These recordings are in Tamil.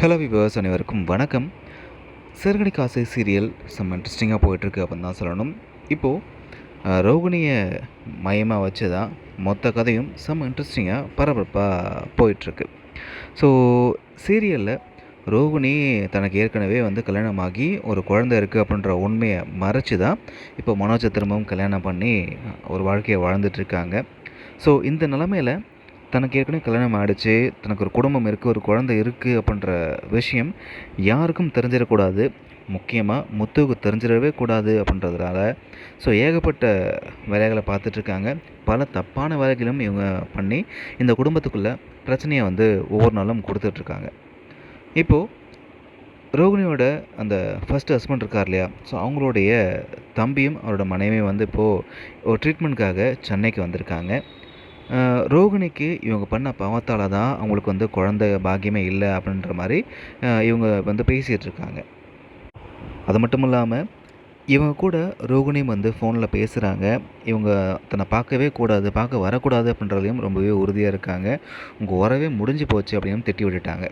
ஹலோ விவர்ஸ் அனைவருக்கும் வணக்கம். சிறுகணி காசை சீரியல் செம்ம இன்ட்ரெஸ்டிங்காக போயிட்டுருக்கு அப்படின்னு தான் சொல்லணும். இப்போது ரோகிணியை மையமாக வச்சு தான் மொத்த கதையும் செம்ம இன்ட்ரெஸ்டிங்காக பரபரப்பாக போயிட்டுருக்கு. ஸோ சீரியலில் ரோகிணி தனக்கு ஏற்கனவே வந்து கல்யாணமாகி ஒரு குழந்தை இருக்குது அப்படின்ற உண்மையை மறைச்சி தான் இப்போ மனோஜ திரும்பவும் கல்யாணம் பண்ணி ஒரு வாழ்க்கையை வாழ்ந்துட்டுருக்காங்க ஸோ இந்த நிலமையில் தனக்கு ஏற்கனவே கல்யாணம் ஆகிடுச்சு தனக்கு ஒரு குடும்பம் இருக்குது ஒரு குழந்தை இருக்குது அப்படின்ற விஷயம் யாருக்கும் தெரிஞ்சிடக்கூடாது. முக்கியமாக முத்துவுக்கு தெரிஞ்சிடவே கூடாது அப்படின்றதுனால. ஸோ ஏகப்பட்ட வேலைகளை பார்த்துட்ருக்காங்க. பல தப்பான வேலைகளும் இவங்க பண்ணி இந்த குடும்பத்துக்குள்ளே பிரச்சனையை வந்து ஒவ்வொரு நாளும் கொடுத்துட்ருக்காங்க. இப்போது ரோகிணியோட அந்த ஃபஸ்ட் ஹஸ்பண்ட் இருக்கார் இல்லையா? ஸோ அவங்களுடைய தம்பியும் அவரோட மனைவியும் வந்து இப்போது ஒரு ட்ரீட்மெண்ட்காக சென்னைக்கு வந்திருக்காங்க. ரோகிணிக்கு இவங்க பண்ண பாவத்தால் தான் அவங்களுக்கு வந்து குழந்த பாக்கியமே இல்லை அப்படின்ற மாதிரி இவங்க வந்து பேசிகிட்டு இருக்காங்க. அது மட்டும் இல்லாமல் இவங்க கூட ரோகிணியும் வந்து ஃபோனில் பேசுகிறாங்க இவங்க தன்னை பார்க்கவே கூடாது பார்க்க வரக்கூடாது அப்படின்றதையும் ரொம்பவே உறுதியாக இருக்காங்க. உங்கள் உறவே முடிஞ்சு போச்சு அப்படின்னு திட்டி விட்டுட்டாங்க.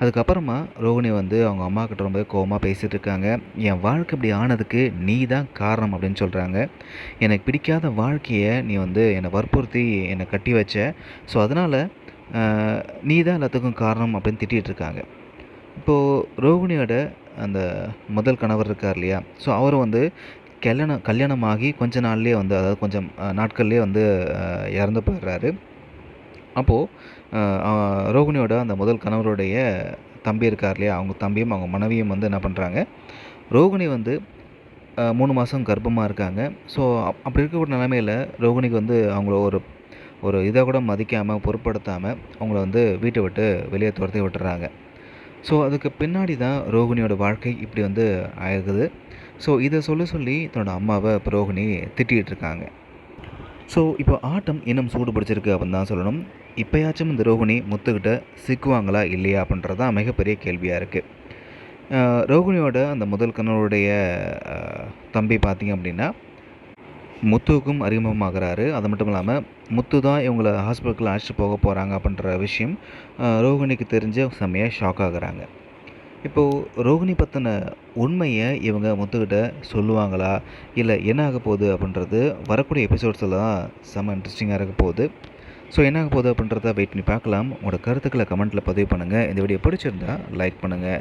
அதுக்கப்புறமா ரோகிணி வந்து அவங்க அம்மா கிட்ட ரொம்ப கோவமாக பேசிகிட்டு இருக்காங்க. என் வாழ்க்கை இப்படி ஆனதுக்கு நீ தான் காரணம் அப்படின்னு சொல்கிறாங்க எனக்கு பிடிக்காத வாழ்க்கையை நீ வந்து என்னை வற்புறுத்தி என்னை கட்டி வச்ச. ஸோ அதனால் நீ தான் எல்லாத்துக்கும் காரணம் அப்படின்னு திட்டிகிட்டு இருக்காங்க. இப்போது ரோகிணியோட அந்த முதல் கணவர் இருக்கார் இல்லையா? ஸோ அவர் வந்து கல்யாணம் கல்யாணமாகி கொஞ்ச நாள்லேயே வந்து அதாவது கொஞ்சம் நாட்கள்லேயே வந்து இறந்து போயிடுறாரு. அப்போது ரோகிணியோட அந்த முதல் கணவருடைய தம்பி இருக்கார் இல்லையா? அவங்க தம்பியும் அவங்க மனைவியும் வந்து என்ன பண்ணுறாங்க ரோகிணி வந்து மூணு மாதம் கர்ப்பமாக இருக்காங்க. ஸோ அப்படி இருக்கக்கூடிய நிலமையில் ரோகிணிக்கு வந்து அவங்கள ஒரு ஒரு இதை கூட மதிக்காமல் பொருட்படுத்தாமல் அவங்கள வந்து வீட்டை விட்டு வெளியே துரத்தி விட்டுறாங்க. ஸோ அதுக்கு பின்னாடி தான் ரோகிணியோட வாழ்க்கை இப்படி வந்து ஆகுது ஸோ இதை சொல்லி சொல்லி தன்னோட அம்மாவை இப்போ ரோகிணி திட்டிகிட்டு இருக்காங்க. ஸோ இப்போ ஆட்டம் இன்னும் சூடு பிடிச்சிருக்கு அப்படின்னு தான் சொல்லணும். இப்போயாச்சும் இந்த ரோகிணி முத்துக்கிட்ட சிக்குவாங்களா இல்லையா அப்படின்றது தான் மிகப்பெரிய கேள்வியாக இருக்குது ரோகிணியோட அந்த முதல் கணவருடைய தம்பி பார்த்திங்க அப்படின்னா முத்துவுக்கும் அறிமுகமாகிறாரு அது மட்டும் இல்லாமல் முத்து தான் இவங்களை ஹாஸ்பிட்டலுக்கு அழைச்சிட்டு போக போகிறாங்க அப்படின்ற விஷயம் ரோகிணிக்கு தெரிஞ்ச செம்மையாக ஷாக் ஆகுறாங்க. இப்போது ரோகிணி பற்றின உண்மையை இவங்க முத்துக்கிட்ட சொல்லுவாங்களா? இல்லை என்ன ஆக போகுது அப்படின்றது வரக்கூடிய எபிசோட்ஸில் தான் செம்ம இன்ட்ரெஸ்டிங்காக இருக்க போகுது. ஸோ என்ன ஆக போகுது அப்படின்றத வெயிட் பண்ணி பார்க்கலாம். உங்களோட கருத்துக்களை கமெண்ட்டில் பதிவு பண்ணுங்கள் இந்த வீடியோ பிடிச்சிருந்தா லைக் பண்ணுங்கள்